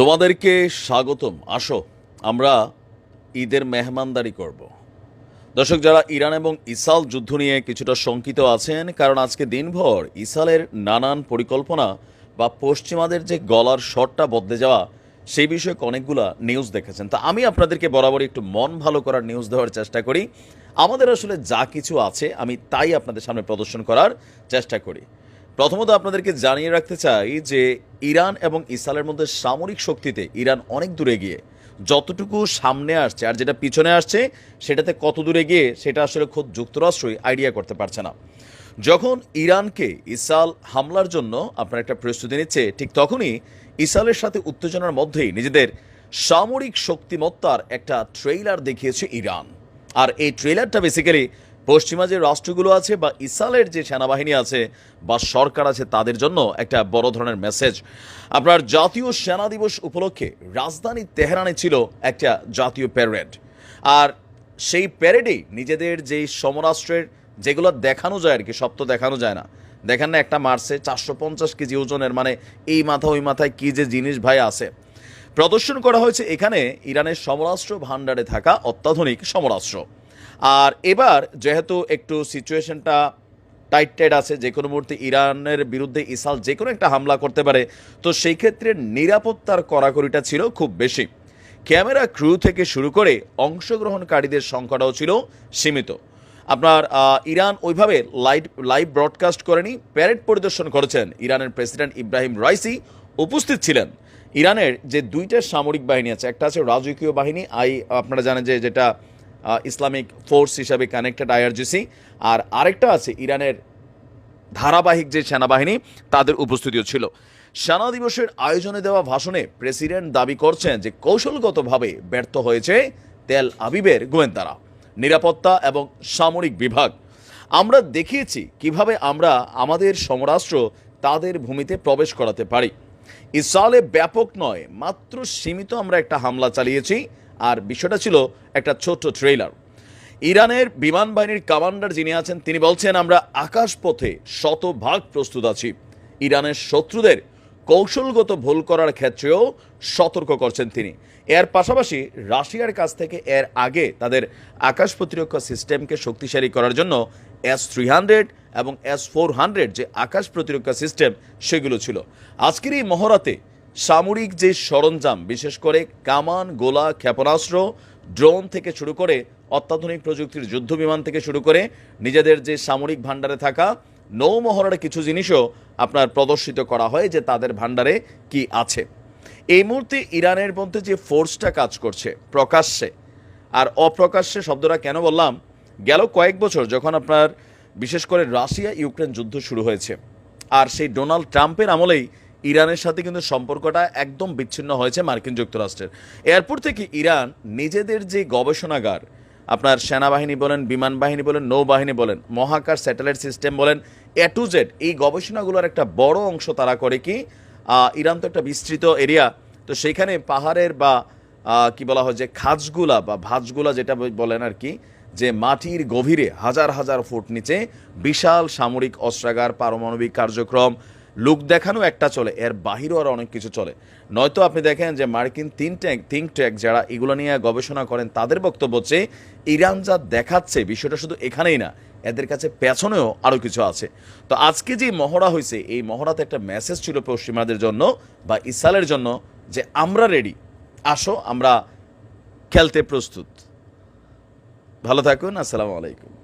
তোমাদেরকে স্বাগতম। আসো, আমরা ঈদের মেহমানদারি করব। দর্শক, যারা ইরান এবং ইসাল যুদ্ধ নিয়ে কিছুটা শঙ্কিত আছেন, কারণ আজকে দিনভর ইসালের নানান পরিকল্পনা বা পশ্চিমাদের যে গলার শটটা বদলে যাওয়া, সেই বিষয়ে অনেকগুলা নিউজ দেখেছেন। তা আমি আপনাদেরকে বরাবরই একটু মন ভালো করার নিউজ দেওয়ার চেষ্টা করি। আমাদের আসলে যা কিছু আছে, আমি তাই আপনাদের সামনে প্রদর্শন করার চেষ্টা করি। প্রথমত আপনাদেরকে জানিয়ে রাখতে চাই যে ইরান এবং ইসরায়েলের মধ্যে সামরিক শক্তিতে ইরান অনেক দূরে গিয়ে যতটুকু সামনে আসছে আর যেটা পিছনে আসছে, সেটাতে কত দূরে গিয়ে সেটা আসলে খোদ যুক্তরাষ্ট্রই আইডিয়া করতে পারছে না। যখন ইরানকে ইসরায়েল হামলার জন্য আপনার একটা প্রস্তুতি নিচ্ছে, ঠিক তখনই ইসরায়েলের সাথে উত্তেজনার মধ্যেই নিজেদের সামরিক শক্তিমত্তার একটা ট্রেইলার দেখিয়েছে ইরান। আর এই ট্রেলারটা বেসিক্যালি পশ্চিমা যে রাষ্ট্রগুলো আছে বা ইসরায়েলের যে সেনাবাহিনী আছে বা সরকার আছে, তাদের জন্য একটা বড় ধরনের মেসেজ আপনার জাতীয় সেনা দিবস উপলক্ষে রাজধানী তেহরানে ছিল একটা জাতীয় প্যারেড আর সেই প্যারেডেই নিজেদের যেই সমরাষ্ট্রের যেগুলো দেখানো যায় আর কি, সব তো দেখানো যায় না। দেখেন না, একটা মার্সে চারশো পঞ্চাশ কেজি ওজনের মানে এই মাথা, ওই মাথায় কি যে জিনিস ভাই আছে। প্রদর্শন করা হয়েছে এখানে ইরানের সমরাষ্ট্র ভাণ্ডারে থাকা অত্যাধুনিক সমরাষ্ট্র আর এবার যেহেতু একটু সিচুয়েশনটা টাইট টাইট আছে যে কোনো মুহূর্তে ইরানের বিরুদ্ধে ইসাল যে কোনো একটা হামলা করতে পারে, তো সেই ক্ষেত্রে নিরাপত্তার কড়াকড়িটা ছিল খুব বেশি। ক্যামেরা ক্রু থেকে শুরু করে অংশগ্রহণকারীদের সংখ্যাটাও ছিল সীমিত। আপনার ইরান ওইভাবে লাইভ লাইভ ব্রডকাস্ট করেনি প্যারেড পরিদর্শন করেছেন ইরানের প্রেসিডেন্ট ইব্রাহিম রাইসি উপস্থিত ছিলেন। ইরানের যে দুইটা সামরিক বাহিনী আছে, একটা আছে রাজকীয় বাহিনী, আই, আপনারা জানেন যে যেটা ইসলামিক ফোর্স হিসাবে connected I R G C. আর আরেকটা আছে ইরানের ধারাবাহিক যে সেনাবাহিনী, তাদের উপস্থিতিও ছিল। সেনা দিবসের আয়োজনে দেওয়া ভাষণে প্রেসিডেন্ট দাবি করছেন যে কৌশলগতভাবে ব্যর্থ হয়েছে তেল আবিবের গোয়েন্দারা, নিরাপত্তা এবং সামরিক বিভাগ। আমরা দেখিয়েছি কীভাবে আমরা আমাদের সমরাষ্ট্র তাদের ভূমিতে প্রবেশ করাতে পারি। ইসরায়েলে ব্যাপক নয়, মাত্র সীমিত আমরা একটা হামলা চালিয়েছি। আর বিষয়টা ছিল একটা ছোট্ট ট্রেলার ইরানের বিমান বাহিনীর কমান্ডার যিনি আছেন, তিনি বলছেন, আমরা আকাশপথে শতভাগ প্রস্তুত আছি। ইরানের শত্রুদের কৌশলগত ভুল করার ক্ষেত্রেও সতর্ক করছেন তিনি। এর পাশাপাশি রাশিয়ার কাছ থেকে এর আগে তাদের আকাশ প্রতিরক্ষা সিস্টেমকে শক্তিশালী করার জন্য এস থ্রি হান্ড্রেড এবং এস ফোর হান্ড্রেড যে আকাশ প্রতিরক্ষা সিস্টেম সেগুলো ছিল। আজকের এই মহড়াতে সামরিক যে সরঞ্জাম, বিশেষ করে কামান, গোলা, ক্ষেপণাস্ত্র, ড্রোন থেকে শুরু করে অত্যাধুনিক প্রযুক্তির যুদ্ধ বিমান থেকে শুরু করে নিজেদের যে সামরিক ভাণ্ডারে থাকা নৌমহড়ার কিছু জিনিসও আপনার প্রদর্শিত করা হয় যে তাদের ভাণ্ডারে কি আছে। এই মুহূর্তে ইরানের মধ্যে যে ফোর্সটা কাজ করছে, প্রকাশ্যে আর অপ্রকাশ্যে শব্দটা কেন বললাম? গেল কয়েক বছর যখন আপনার, বিশেষ করে রাশিয়া ইউক্রেন যুদ্ধ শুরু হয়েছে, আর সেই ডোনাল্ড ট্রাম্পের আমলেই ইরানের সাথে কিন্তু সম্পর্কটা একদম বিচ্ছিন্ন হয়েছে মার্কিন যুক্তরাষ্ট্রের। এয়ারপোর্ট থেকে ইরান নিজেদের যে গবেষণাগার, আপনার সেনাবাহিনী বলেন, বিমান বাহিনী বলেন, নৌবাহিনী বলেন, মহাকাশ স্যাটেলাইট সিস্টেম বলেন, এ টু জেড এই গবেষণাগুলোর একটা বড় অংশ তারা করে কি ইরান তো একটা বিস্তৃত এরিয়া, তো সেইখানে পাহাড়ের বা কি বলা হয় যে খাজগুলা বা ভাজগুলা যেটা বলেন আর কি, যে মাটির গভীরে হাজার হাজার ফুট নিচে বিশাল সামরিক অস্ত্রাগার, পারমাণবিক কার্যক্রম লুক দেখানো একটা চলে, এর বাহিরেও আরও অনেক কিছু চলে। নয়তো আপনি দেখেন যে মার্কিন তিন ট্যাঙ্ক থিঙ্ক ট্যাঙ্ক যারা এগুলো নিয়ে গবেষণা করেন, তাদের বক্তব্য হচ্ছে, ইরান যা দেখাচ্ছে বিষয়টা শুধু এখানেই না, এদের কাছে পেছনেও আরও কিছু আছে। তো আজকে যে মহড়া হয়েছে, এই মহড়াতে একটা মেসেজ ছিল পশ্চিমাদের জন্য বা ইসালের জন্য যে, আমরা রেডি আসো, আমরা খেলতে প্রস্তুত। ভালো থাকুন, আসসালামু আলাইকুম।